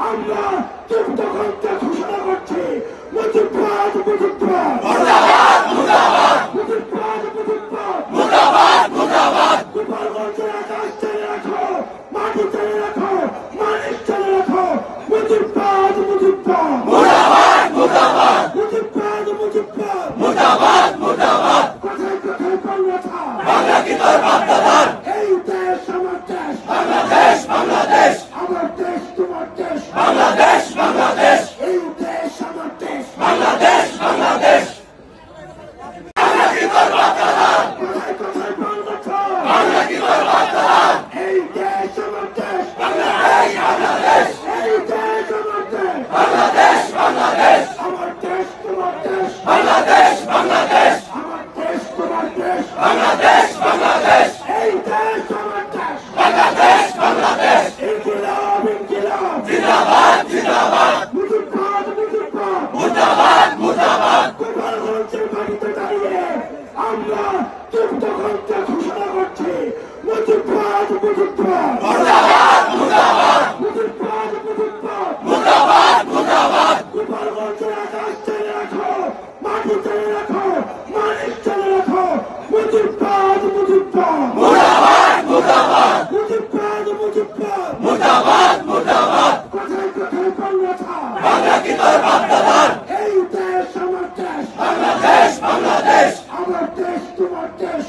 যুক্ত করতে ঘোষণা করছি মুজিবাদ মুজিবাদ মুজিবাদ মুজিবাদ গোপালগঞ্জের আকাশ চালে রাখো মাটি চালে রাখো মানিক চালে রাখো। মুজিবাদ মুজিবাদ মুজিবাদ মুজিবাদ কোথায় কোথায় কর্মঠা এই দেশ আমার দেশ আমার দেশ তোমার দেশ এই দেশ আমার দেশ কোথায় কোথায় কর্মঠা এই দেশ আমার দেশ এই দেশ আমার দেশ আমার দেশ তোমার দেশ আমার দেশ তোমার দেশ এই দেশ আমার দেশ ইনকিলাব ইনকিলাব মুজিবাদ মুজিবাদ গোপালগঞ্জের মাটিতে দাঁড়িয়ে আমরা যুক্ত করতে ঘোষণা করছি মুজিবাদ মুজিবাদ মুজিবাদ মুজিবাদ গোপালগঞ্জের আকাশ চালে রাখো মাটি চালে রাখো মানিক চালে রাখো মুজিবাদ মুজিবাদ মুজিবাদ মুজিবাদ কোথায় কোথায় কর্মঠা এই দেশ আমার দেশ। আমার দেশ তোমার দেশ।